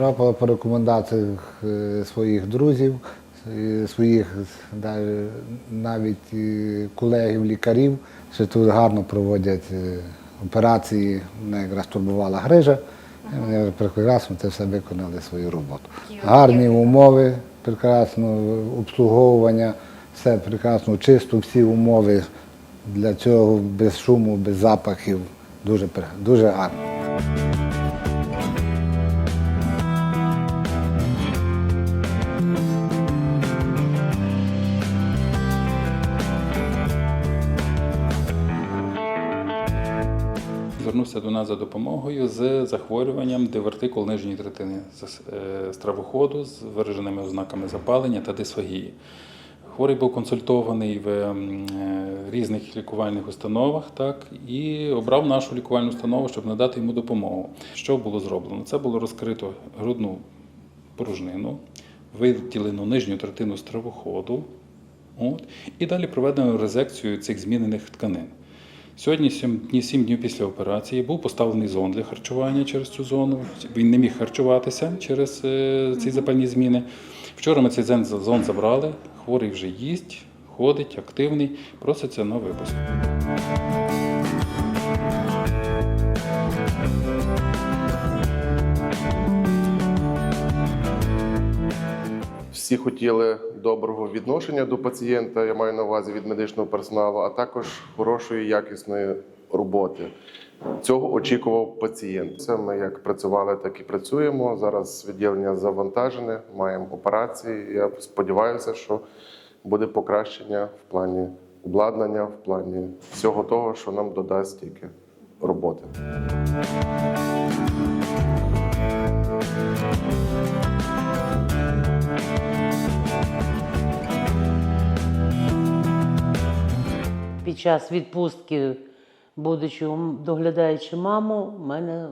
Трапила по рекомендаціях е, своїх друзів, е, своїх навіть е, колегів, лікарів, що тут гарно проводять операції. Мене якраз турбувала грижа. Вони прекрасно це все виконали свою роботу. Гарні умови, прекрасно обслуговування, все прекрасно, чисто, всі умови для цього без шуму, без запахів. Дуже, дуже гарно. Звернувся до нас за допомогою з захворюванням дивертикул нижньої третини е, стравоходу з вираженими ознаками запалення та дисфагії. Хворий був консультований в е, різних лікувальних установах, так і обрав нашу лікувальну установу, щоб надати йому допомогу. Що було зроблено? Це було розкрито грудну порожнину, виділено нижню третину стравоходу, от, і далі проведено резекцію цих змінених тканин. Сьогодні, сім днів, сім днів після операції, був поставлений зон для харчування через цю зону. Він не міг харчуватися через е, ці запальні зміни. Вчора ми цей зон, зон забрали, хворий вже їсть, ходить, активний, проситься на випуск. Всі хотіли доброго відношення до пацієнта, я маю на увазі від медичного персоналу, а також хорошої якісної роботи. Цього очікував пацієнт. Це ми як працювали, так і працюємо. Зараз відділення завантажене, маємо операції. Я сподіваюся, що буде покращення в плані обладнання, в плані всього того, що нам додасть тільки роботи. Час відпустки, будучи доглядаючи маму, в мене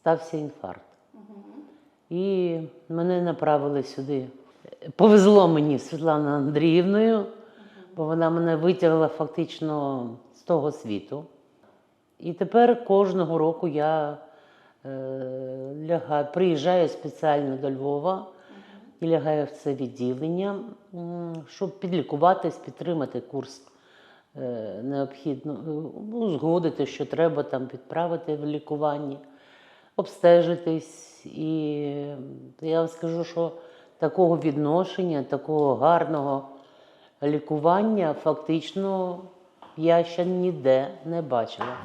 стався інфаркт. І мене направили сюди. Повезло мені з Світланою Андріївною, бо вона мене витягла фактично з того світу. І тепер кожного року я е, лягаю, приїжджаю спеціально до Львова і лягаю в це відділення, щоб підлікуватись, підтримати курс необхідно, е, узгодити, що треба там підправити в лікуванні, обстежитись. І я вам скажу, що такого відношення, такого гарного лікування фактично я ще ніде не бачила.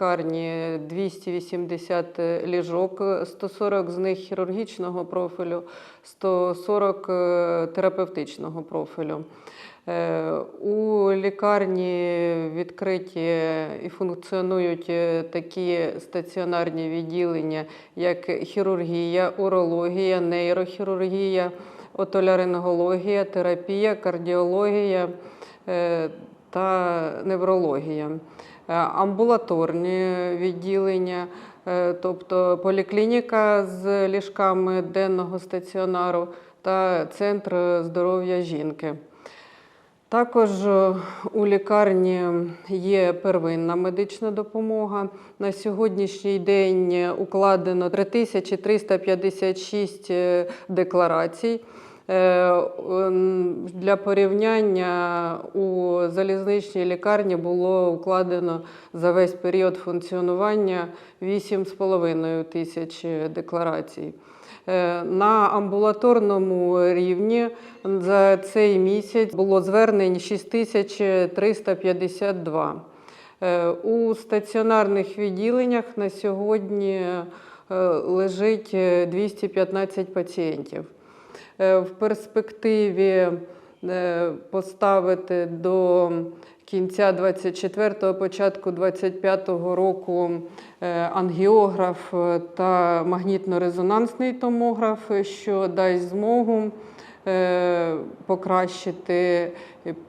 Лікарні 280 ліжок, 140 з них хірургічного профілю, 140 е, терапевтичного профілю. Е, У лікарні відкриті і функціонують е, такі стаціонарні відділення, як хірургія, урологія, нейрохірургія, отоларингологія, терапія, кардіологія та неврологія. Е, амбулаторні відділення, е, тобто поліклініка з ліжками денного стаціонару та центр здоров'я жінки. Також е, у лікарні є первинна медична допомога. На сьогоднішній день укладено 3356 е, декларацій. Е, Для порівняння у залізничній лікарні було укладено за весь період функціонування 8,5 тисяч декларацій. Е, На амбулаторному рівні за цей місяць було звернень 6352. Е, У стаціонарних відділеннях на сьогодні лежить е, 215 пацієнтів. Е, В перспективі е, поставити до кінця 24-го, початку 25-го року е, ангіограф та магнітно-резонансний томограф, що дасть змогу покращити,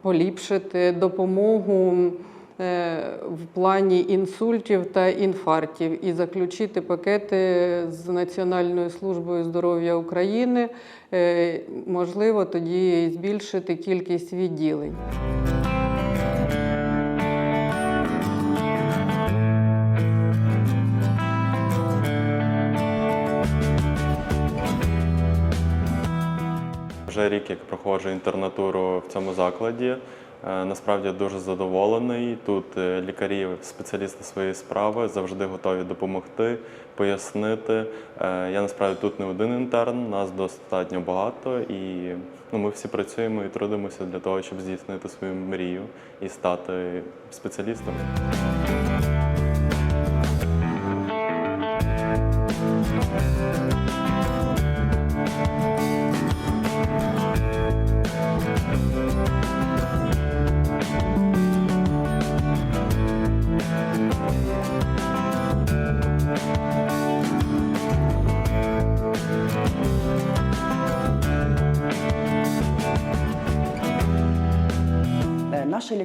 поліпшити допомогу в плані інсультів та інфарктів і заключити пакети з Національною службою здоров'я України. Е, Можливо, тоді збільшити кількість відділень. Вже рік, як проходжу інтернатуру в цьому закладі. Е, Насправді дуже задоволений. Тут е, лікарі, спеціалісти своєї справи завжди готові допомогти, пояснити. Е, Я насправді тут не один інтерн, нас достатньо багато, і ну, ми всі працюємо і трудимося для того, щоб здійснити свою мрію і стати спеціалістами.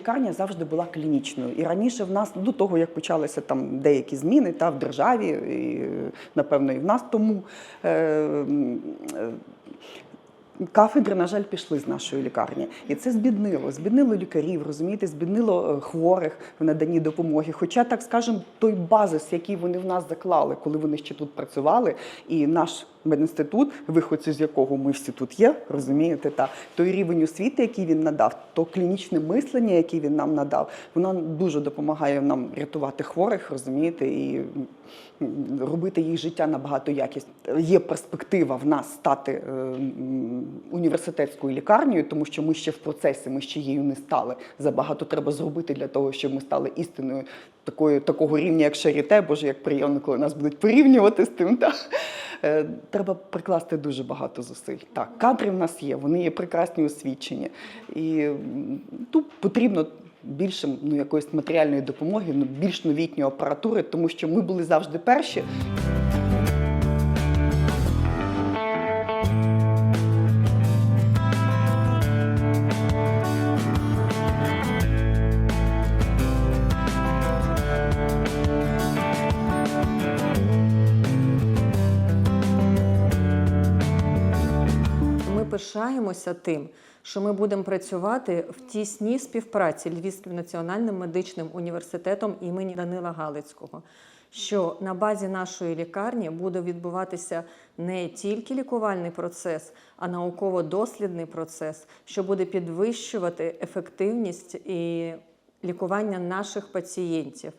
Лікарня завжди була клінічною. І раніше в нас, до того як почалися там деякі зміни та в державі, і, напевно, і в нас тому. е, е, Кафедри, на жаль, пішли з нашої лікарні, і це збіднило. Збіднило лікарів, розумієте, збіднило е, хворих в наданні допомоги. Хоча, так скажемо, той базис, який вони в нас заклали, коли вони ще тут працювали, і наш медінститут, виходці з якого ми всі тут є, розумієте, та той рівень освіти, який він надав, то клінічне мислення, яке він нам надав, воно дуже допомагає нам рятувати хворих, розумієте, і робити їх життя набагато якість. Є перспектива в нас стати е, університетською лікарнею, тому що ми ще в процесі, ми ще її не стали. Забагато треба зробити для того, щоб ми стали істинною такою, такого рівня, як Шаріте, боже, як приємно, коли нас будуть порівнювати з тим. Та? Е, Треба прикласти дуже багато зусиль. Так, кадри в нас є, вони є прекрасні освічені. І тут потрібно більше ну, якоїсь матеріальної допомоги, ну, більш новітньої апаратури, тому що ми були завжди перші. Пишаємося тим, що ми будемо працювати в тісній співпраці Львівським національним медичним університетом імені Данила Галицького. Що на базі нашої лікарні буде відбуватися не тільки лікувальний процес, а науково-дослідний процес, що буде підвищувати ефективність і лікування наших пацієнтів.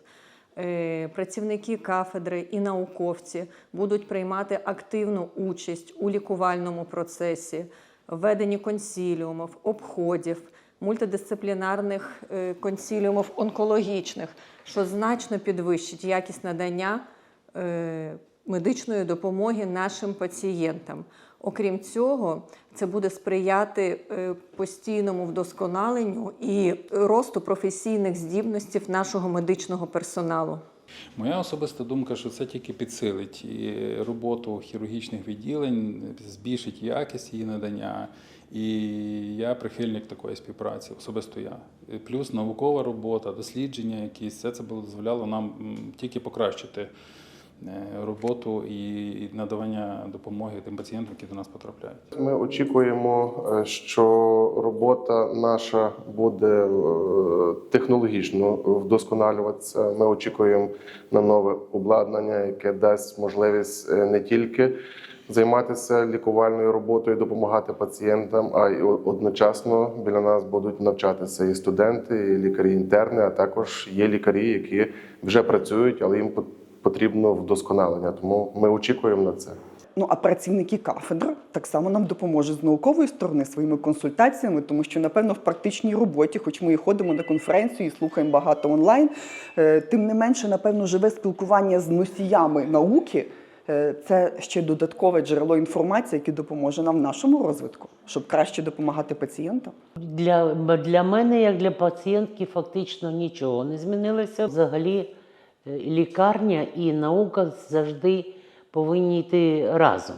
Е, Працівники кафедри і науковці будуть приймати активну участь у лікувальному процесі, веденні консіліумів, обходів, мультидисциплінарних е, консіліумів онкологічних, що значно підвищить якість надання е, медичної допомоги нашим пацієнтам. Окрім цього, це буде сприяти е, постійному вдосконаленню і росту професійних здібностей нашого медичного персоналу. Моя особиста думка, що це тільки підсилить і роботу хірургічних відділень, збільшить якість її надання. І я прихильник такої співпраці, особисто я. Плюс наукова робота, дослідження якісь, все це дозволяло нам тільки покращити роботу і надавання допомоги тим пацієнтам, які до нас потрапляють. Ми очікуємо, е, що робота наша буде е, технологічно вдосконалюватися. Ми очікуємо на нове обладнання, яке дасть можливість е, не тільки займатися лікувальною роботою, допомагати пацієнтам, а й одночасно біля нас будуть навчатися і студенти, і лікарі-інтерни, а також є лікарі, які вже працюють, але їм потрібно вдосконалення. Тому ми очікуємо на це. Ну а працівники кафедр так само нам допоможуть з наукової сторони своїми консультаціями, тому що, напевно, в практичній роботі, хоч ми і ходимо на конференцію і слухаємо багато онлайн, е, тим не менше, напевно, живе спілкування з носіями науки. е, Це ще додаткове джерело інформації, яке допоможе нам в нашому розвитку, щоб краще допомагати пацієнтам. Для, для мене, як для пацієнтки, фактично нічого не змінилося. Взагалі, лікарня і наука завжди повинні йти разом.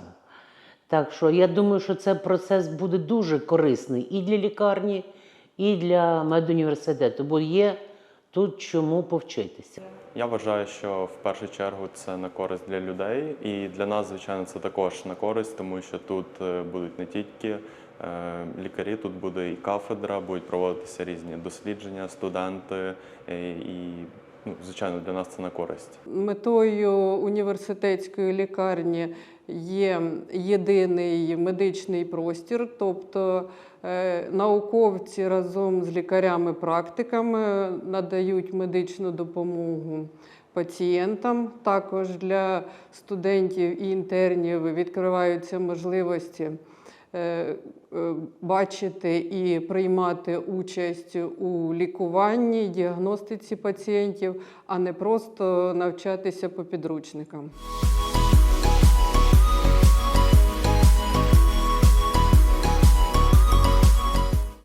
Так що я думаю, що цей процес буде дуже корисний і для лікарні, і для медуніверситету, бо є тут чому повчитися. Я вважаю, що в першу чергу це на користь для людей, і для нас, звичайно, це також на користь, тому що тут е, будуть не тільки е, лікарі, тут буде і кафедра, будуть проводитися різні дослідження, студенти, е, і ну, звичайно для нас це на користь. Метою університетської лікарні є єдиний медичний простір, тобто е, науковці разом з лікарями-практиками надають медичну допомогу пацієнтам. Також для студентів і інтернів відкриваються можливості бачити і приймати участь у лікуванні, діагностиці пацієнтів, а не просто навчатися по підручникам.